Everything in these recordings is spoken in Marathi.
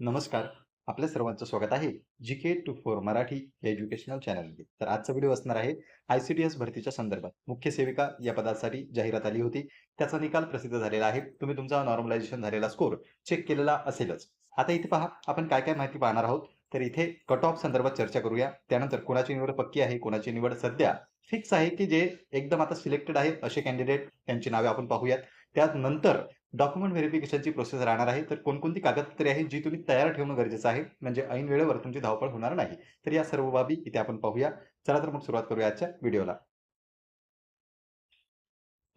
नमस्कार. आपल्या सर्वांचं स्वागत आहे G K two four Marathi या एज्युकेशनल चॅनलमध्ये. तर आजचा व्हिडिओ असणार आहे आय सी डी एस भरतीच्या संदर्भात. मुख्य सेविका या पदासाठी जाहिरात आली होती. त्याचा निकाल प्रसिद्ध झालेला आहे. तुम्ही तुमचा नॉर्मलायझेशन झालेला स्कोर चेक केलेला असेलच. आता इथे पहा आपण काय काय माहिती पाहणार आहोत? तर इथे कट ऑफ संदर्भात चर्चा करूया. त्यानंतर कोणाची निवड पक्की आहे कोणाची निवड सध्या फिक्स आहे की जे एकदम आता सिलेक्टेड आहे असे कॅन्डिडेट त्यांची नावे आपण पाहूयात. त्यानंतर डॉक्युमेंट व्हेरिफिकेशनची प्रोसेस राहणार आहे. तर कोणकोणती कागदपत्रे आहेत जी तुम्ही तयार ठेवणं गरजेचं आहे? म्हणजे ऐन वेळेवर तुमची धावपळ होणार नाही. तर या सर्व बाबी इथे आपण पाहूया. चला तर मग सुरुवात करूया आजच्या व्हिडिओला.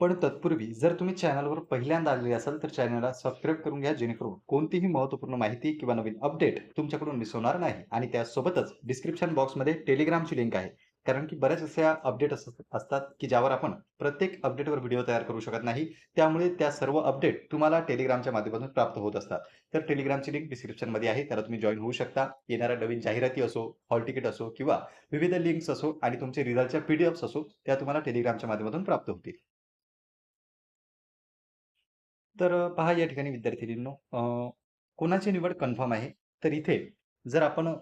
पण तत्पूर्वी जर तुम्ही चॅनलवर पहिल्यांदा आलेले असाल तर चॅनलला सबस्क्राईब करून घ्या जेणेकरून कोणतीही महत्त्वपूर्ण माहिती किंवा नवीन अपडेट तुमच्याकडून मिस होणार नाही. आणि त्यासोबतच डिस्क्रिप्शन बॉक्समध्ये टेलिग्रामची लिंक आहे. कारण की बऱ्याच अशा अपडेट असतात की ज्यावर आपण प्रत्येक अपडेटवर व्हिडिओ तयार करू शकत नाही. त्यामुळे त्या सर्व अपडेट तुम्हाला टेलिग्रामच्या माध्यमातून प्राप्त होत असतात. तर टेलिग्रामची लिंक डिस्क्रिप्शनमध्ये आहे. त्याला तुम्ही जॉईन होऊ शकता. येणाऱ्या नवीन जाहिराती असो हॉल तिकीट असो किंवा विविध लिंक्स असो आणि तुमचे रिझल्टच्या पी असो त्या तुम्हाला टेलिग्रामच्या माध्यमातून प्राप्त होतील. तर पहा या ठिकाणी विद्यार्थिनींनो कोणाची निवड कन्फर्म आहे? तर इथे जर आपण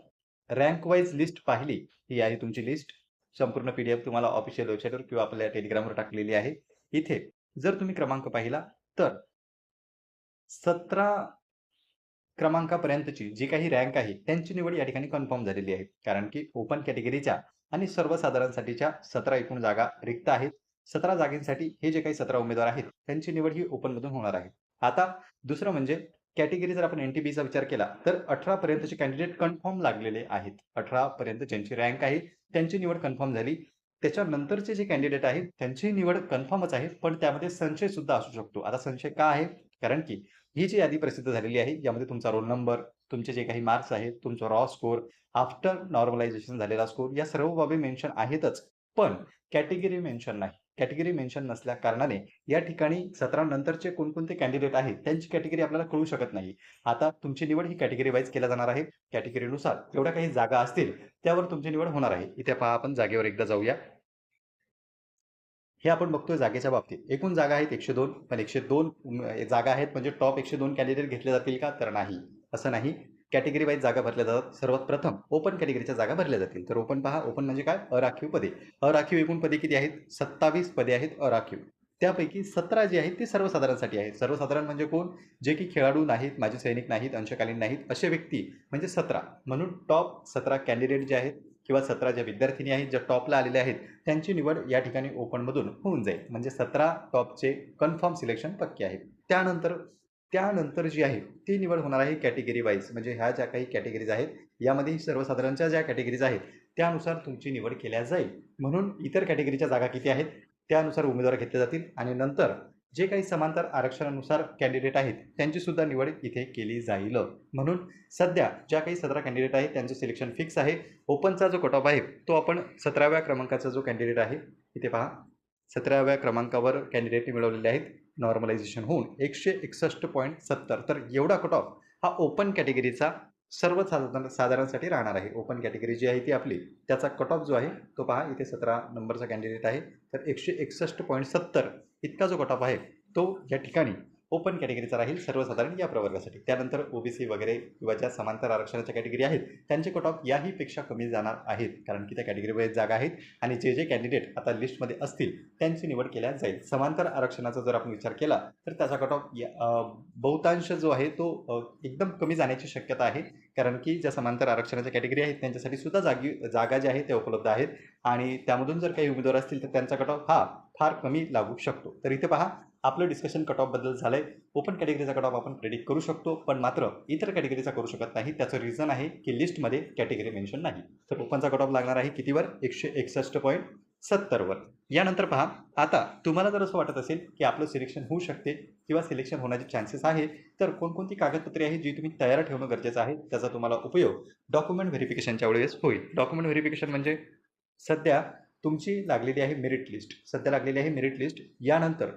रँक वाईज लिस्ट पाहिली ही आहे तुमची लिस्ट संपूर्ण पीडीएफ तुम्हाला ऑफिशियल वेबसाईटवर किंवा आपल्या टेलिग्रामवर टाकलेली आहे. इथे जर तुम्ही क्रमांक पाहिला तर सतरा क्रमांकापर्यंतची जी काही रँक आहे त्यांची निवड या ठिकाणी कन्फर्म झालेली आहे. कारण की ओपन कॅटेगरीच्या आणि सर्वसाधारणसाठीच्या सतरा एकूण जागा रिक्त आहेत. सतरा जागेंसाठी हे जे काही सतरा उमेदवार आहेत त्यांची निवड ही ओपनमधून होणार आहे. आता दुसरं म्हणजे कॅटेगरी जर आपण एनटीबीचा विचार केला तर अठरा पर्यंतचे कॅन्डिडेट कन्फर्म लागलेले आहेत. अठरा पर्यंत ज्यांची रँक आहे त्यांची निवड कन्फर्म झाली. त्याच्यानंतरचे जे कॅन्डिडेट आहेत त्यांची निवड कन्फर्मच आहे पण त्यामध्ये संशय सुद्धा असू शकतो. आता संशय का आहे? कारण की ही जी यादी प्रसिद्ध झालेली आहे यामध्ये तुमचा रोल नंबर तुमचे जे काही मार्क्स आहेत तुमचा रॉ स्कोर आफ्टर नॉर्मलायझेशन झालेला स्कोर या सर्व बाबी मेन्शन आहेतच. पण कॅटेगरी मेन्शन नाही. कॅटेगरी मेन्शन नसल्या कारणाने या ठिकाणी सतरा नंतरचे कोणकोणते कॅन्डिडेट आहेत त्यांची कॅटेगरी आपल्याला कळू शकत नाही. आता तुमची निवड ही कॅटेगरी वाईज केल्या जाणार आहे. कॅटेगरीनुसार एवढ्या काही जागा असतील त्यावर तुमची निवड होणार आहे. इथे पहा आपण जागेवर एकदा जाऊया. हे आपण बघतोय जागेच्या बाबतीत. एकूण जागा आहेत एकशे दोन पण एकशे दोन जागा आहेत म्हणजे टॉप एकशे दोन कॅन्डिडेट घेतले जातील का? तर नाही. असं नाही. कॅटेगरी वाईज जागा भरल्या जातात. सर्वात प्रथम ओपन कॅटेगरीच्या जागा भरल्या जातील. तर ओपन पहा. ओपन म्हणजे काय? अराखीव पदे. अराखीव एकूण पदे किती आहेत? सत्तावीस पदे आहेत अराखीव. त्यापैकी सतरा जी आहेत ते सर्वसाधारणसाठी आहेत. सर्वसाधारण म्हणजे कोण? जे की खेळाडू नाहीत माजी सैनिक नाहीत अंशकालीन नाहीत असे व्यक्ती म्हणजे सतरा. म्हणून टॉप सतरा कॅन्डिडेट जे आहेत किंवा सतरा ज्या विद्यार्थिनी आहेत ज्या टॉपला आलेल्या आहेत त्यांची निवड या ठिकाणी ओपनमधून होऊन जाईल. म्हणजे सतरा टॉपचे कन्फर्म सिलेक्शन पक्के आहे त्यानंतर त्यानंतर जी आहे ती निवड होणार आहे कॅटेगरी वाईज म्हणजे ह्या ज्या काही कॅटेगरीज आहेत यामध्ये सर्वसाधारणच्या ज्या कॅटेगरीज आहेत त्यानुसार तुमची निवड केल्या जाईल. म्हणून इतर कॅटेगरीच्या जागा किती आहेत त्यानुसार उमेदवार घेतले जातील आणि नंतर जे काही समांतर आरक्षणानुसार कॅन्डिडेट आहेत त्यांची सुद्धा निवड इथे केली जाईल. म्हणून सध्या ज्या काही सतरा कॅन्डिडेट आहेत त्यांचं सिलेक्शन फिक्स आहे. ओपनचा जो कट ऑफ आहे तो आपण सतराव्या क्रमांकाचा जो कॅन्डिडेट आहे इथे पहा. सतराव्या क्रमांकावर कॅन्डिडेट मिळवलेले आहेत. नॉर्मलायझेशन होऊन एकशे एकसष्ट पॉईंट सत्तर. तर एवढा कट ऑफ हा ओपन कॅटेगरीचा सर्व साधारण साधारणसाठी राहणार आहे. ओपन कॅटेगरी जी आहे ती आपली त्याचा कट ऑफ जो आहे तो पहा इथे सतरा नंबरचा कॅन्डिडेट आहे. तर एकशे एकसष्ट पॉईंट सत्तर इतका जो कट ऑफ आहे तो या ठिकाणी ओपन कॅटेगरीचा राहील सर्वसाधारण या प्रवर्गासाठी. त्यानंतर ओबीसी वगैरे किंवा ज्या समांतर आरक्षणाच्या कॅटेगरी आहेत त्यांचे कट ऑफ याहीपेक्षा कमी जाणार आहेत. कारण की त्या कॅटेगरीमध्ये जागा आहेत आणि जे जे कॅन्डिडेट आता लिस्टमध्ये असतील त्यांची निवड केल्या जाईल. समांतर आरक्षणाचा जर आपण विचार केला तर त्याचा कट ऑफ बहुतांश जो आहे तो एकदम कमी जाण्याची शक्यता आहे. कारण की ज्या समांतर आरक्षणाच्या कॅटेगरी आहेत त्यांच्यासाठी सुद्धा जागी जागा ज्या आहेत त्या उपलब्ध आहेत. आणि त्यामधून जर काही उमेदवार असतील तर त्यांचा कट ऑफ हा फार कमी लागू शकतो. तर इथे पहा आपलं डिस्कशन कट ऑफबद्दल झालं आहे ओपन कॅटेगरीचा कट ऑफ आपण प्रेडिक्ट करू शकतो पण मात्र इतर कॅटेगरीचा करू शकत नाही. त्याचं रिझन आहे की लिस्टमध्ये कॅटेगरी मेन्शन नाही. तर ओपनचा कट ऑफ लागणार आहे कितीवर? एकशे एकसष्ट पॉईंट सत्तरवर यानंतर पहा आता तुम्हाला जर असं वाटत असेल की आपलं सिलेक्शन होऊ शकते किंवा सिलेक्शन होण्याचे चान्सेस आहे तर कोणकोणती कागदपत्रे आहेत जी तुम्ही तयार ठेवणं गरजेचं आहे त्याचा तुम्हाला उपयोग डॉक्युमेंट व्हेरिफिकेशनच्या वेळेस होईल. डॉक्युमेंट व्हेरिफिकेशन म्हणजे सध्या तुमची लागलेली आहे मेरिट लिस्ट सध्या लागलेली आहे मेरिट लिस्ट यानंतर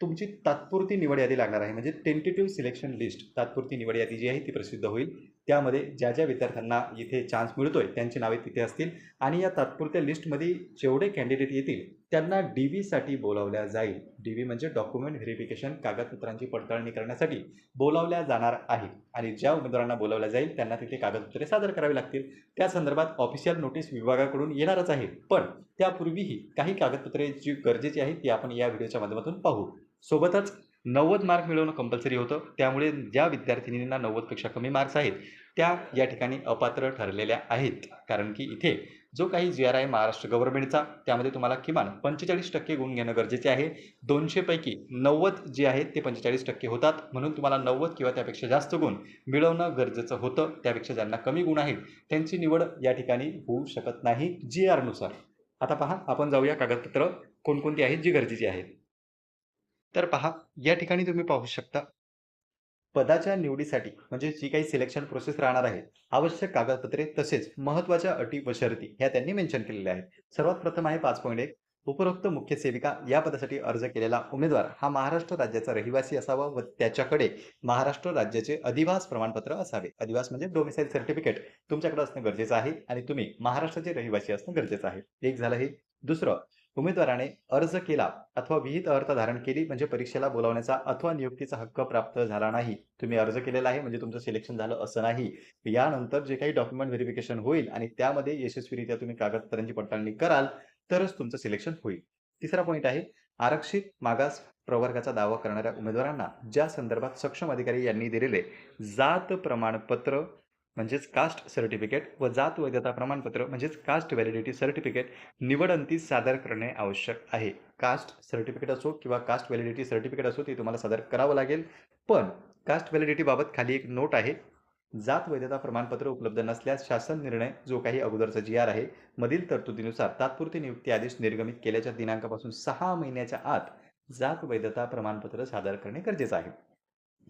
तुमची तात्पुरती निवड यादी लागणार आहे. म्हणजे टेंटेटिव्ह सिलेक्शन लिस्ट तात्पुरती निवड यादी जी आहे ती प्रसिद्ध होईल. त्यामध्ये ज्या ज्या विद्यार्थ्यांना इथे चान्स मिळतोय त्यांची नावे तिथे असतील. आणि या तात्पुरत्या लिस्टमध्ये जेवढे कॅन्डिडेट येतील त्यांना डी व्हीसाठी बोलावल्या जाईल. डी व्ही म्हणजे डॉक्युमेंट व्हेरिफिकेशन कागदपत्रांची पडताळणी करण्यासाठी बोलावल्या जाणार आहे. आणि ज्या उमेदवारांना बोलावल्या जाईल त्यांना तिथे कागदपत्रे सादर करावी लागतील. त्या संदर्भात ऑफिशियल नोटीस विभागाकडून येणारच आहे. पण त्यापूर्वीही काही कागदपत्रे जी गरजेची आहेत ती आपण या व्हिडिओच्या माध्यमातून पाहू. सोबतच नव्वद मार्क मिळवणं कंपल्सरी होतं. त्यामुळे ज्या विद्यार्थिनींना नव्वदपेक्षा कमी मार्क्स आहेत त्या या ठिकाणी अपात्र ठरलेल्या आहेत. कारण की इथे जो काही जी आर आहे महाराष्ट्र गव्हर्नमेंटचा त्यामध्ये तुम्हाला किमान पंचेचाळीस टक्के गुण घेणं गरजेचे आहे. दोनशेपैकी नव्वद जे आहेत ते पंचेचाळीस टक्के होतात. म्हणून तुम्हाला नव्वद किंवा त्यापेक्षा जास्त गुण मिळवणं गरजेचं होतं. त्यापेक्षा ज्यांना कमी गुण आहेत त्यांची निवड या ठिकाणी होऊ शकत नाही जी आरनुसार आता पहा आपण जाऊया कागदपत्र. कोणकोणती आहेत जी गरजेची आहेत? तर पहा या ठिकाणी तुम्ही पाहू शकता. पदाच्या निवडीसाठी म्हणजे जी काही सिलेक्शन प्रोसेस राहणार आहे आवश्यक कागदपत्रे तसेच महत्त्वाच्या अटी व शर्ती ह्या त्यांनी मेन्शन केलेल्या आहेत. सर्वात प्रथम आहे पाच पॉईंट एक. उपरोक्त मुख्य सेविका या पदासाठी अर्ज केलेला उमेदवार हा महाराष्ट्र राज्याचा रहिवासी असावा व त्याच्याकडे महाराष्ट्र राज्याचे अधिवास प्रमाणपत्र असावे. अधिवास म्हणजे डोमिसाईल सर्टिफिकेट तुमच्याकडे असणं गरजेचं आहे आणि तुम्ही महाराष्ट्राचे रहिवासी असणं गरजेचं आहे. एक झालं हे. दुसरं उमेदवाराने अर्ज केला अथवा विहित अर्थ धारण केली म्हणजे परीक्षेला बोलावण्याचा अथवा नियुक्तीचा हक्क प्राप्त झाला नाही. तुम्ही अर्ज केलेला आहे म्हणजे तुमचं सिलेक्शन झालं असं नाही. यानंतर जे काही डॉक्युमेंट व्हेरिफिकेशन होईल आणि त्यामध्ये यशस्वीरित्या तुम्ही कागदपत्रांची पडताळणी कराल तरच तुमचं सिलेक्शन होईल. तिसरा पॉईंट आहे आरक्षित मागास प्रवर्गाचा दावा करणाऱ्या उमेदवारांना ज्या संदर्भात सक्षम अधिकारी यांनी दिलेले जात प्रमाणपत्र म्हणजेच कास्ट सर्टिफिकेट व जात वैधता प्रमाणपत्र म्हणजेच कास्ट व्हॅलिडिटी सर्टिफिकेट निवडंती सादर करणे आवश्यक आहे. कास्ट सर्टिफिकेट असो किंवा कास्ट व्हॅलिडिटी सर्टिफिकेट असो ते तुम्हाला सादर करावं लागेल. पण कास्ट व्हॅलिडिटीबाबत खाली एक नोट आहे. जात वैधता प्रमाणपत्र उपलब्ध नसल्यास शासन निर्णय जो काही अगोदरचा जी आर आहे मधील तरतुदीनुसार तात्पुरते नियुक्ती आदेश निर्गमित केल्याच्या दिनांकापासून सहा महिन्याच्या आत जात वैधता प्रमाणपत्र सादर करणे गरजेचं आहे.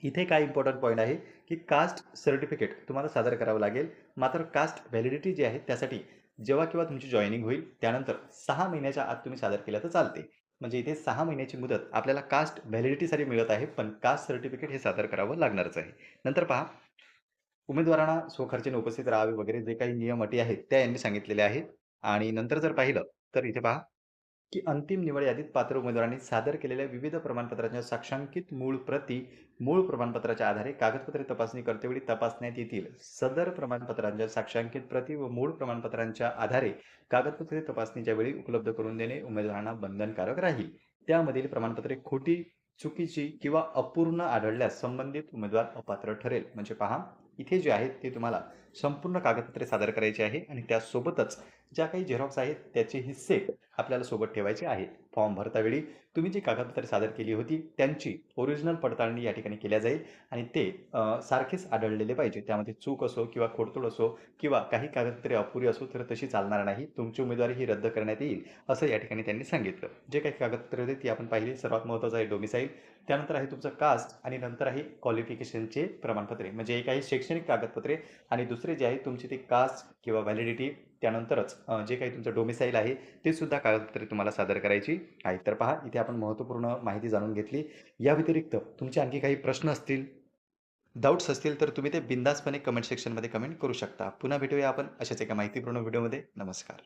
इथे काय इम्पॉर्टंट पॉईंट आहे की कास्ट सर्टिफिकेट तुम्हाला सादर करावं लागेल. मात्र कास्ट व्हॅलिडिटी जी आहे त्यासाठी जेव्हा केव्हा तुमची जॉईनिंग होईल त्यानंतर सहा महिन्याच्या आत तुम्ही सादर केलं तर चालते. म्हणजे इथे सहा महिन्याची मुदत आपल्याला कास्ट व्हॅलिडिटीसाठी मिळत आहे पण कास्ट सर्टिफिकेट हे सादर करावं लागणारच आहे. नंतर पहा उमेदवारांना स्वखर्चीने उपस्थित राहावे वगैरे जे काही नियम अटी आहेत त्या यांनी सांगितलेल्या आहेत. आणि नंतर जर पाहिलं तर इथे पहा की अंतिम निवड यादीत पात्र उमेदवारांनी सादर केलेल्या विविध प्रमाणपत्रांच्या साक्षांकित मूळ प्रती मूळ प्रमाणपत्राच्या आधारे कागदपत्रे तपासणी करतेवेळी तपासण्यात येतील. सदर प्रमाणपत्रांच्या साक्षांकित प्रती व मूळ प्रमाणपत्रांच्या आधारे कागदपत्रे तपासणीच्या वेळी उपलब्ध करून देणे उमेदवारांना बंधनकारक राहील. त्यामधील प्रमाणपत्रे खोटी चुकीची किंवा अपूर्ण आढळल्यास संबंधित उमेदवार अपात्र ठरेल. म्हणजे पहा इथे जे आहेत ते तुम्हाला संपूर्ण कागदपत्रे सादर करायची आहे आणि त्यासोबतच ज्या काही झेरॉक्स आहेत त्याचे हिस्से आपल्याला सोबत ठेवायचे आहेत फॉर्म भरतावेळी तुम्ही जी कागदपत्रे सादर केली होती त्यांची ओरिजिनल पडताळणी या ठिकाणी केल्या जाईल आणि ते सारखेच आढळलेले पाहिजे. त्यामध्ये चूक असो किंवा खोडतोड असो किंवा काही कागदपत्रे अपुरी असो तर तशी चालणार नाही. तुमची उमेदवारी ही रद्द करण्यात येईल असं या ठिकाणी त्यांनी सांगितलं. जे काही कागदपत्रे होते ती आपण पाहिली. सर्वात महत्त्वाचं आहे डोमिसाईल त्यानंतर आहे तुमचं कास्ट आणि नंतर आहे क्वालिफिकेशनचे प्रमाणपत्रे. म्हणजे एक आहे शैक्षणिक कागदपत्रे आणि दुसरं दुसरे जे आहे तुमची ते कास्ट किंवा व्हॅलिडिटी त्यानंतरच जे काही तुमचं डोमिसाईल आहे ते सुद्धा कागदपत्रे तुम्हाला सादर करायची आहे तर पहा इथे आपण महत्त्वपूर्ण माहिती जाणून घेतली. या व्यतिरिक्त तुमचे आणखी काही प्रश्न असतील डाऊट्स असतील तर तुम्ही ते बिंदासपणे कमेंट सेक्शनमध्ये कमेंट करू शकता. पुन्हा भेटूया आपण अशाच एका माहितीपूर्ण व्हिडिओमध्ये नमस्कार.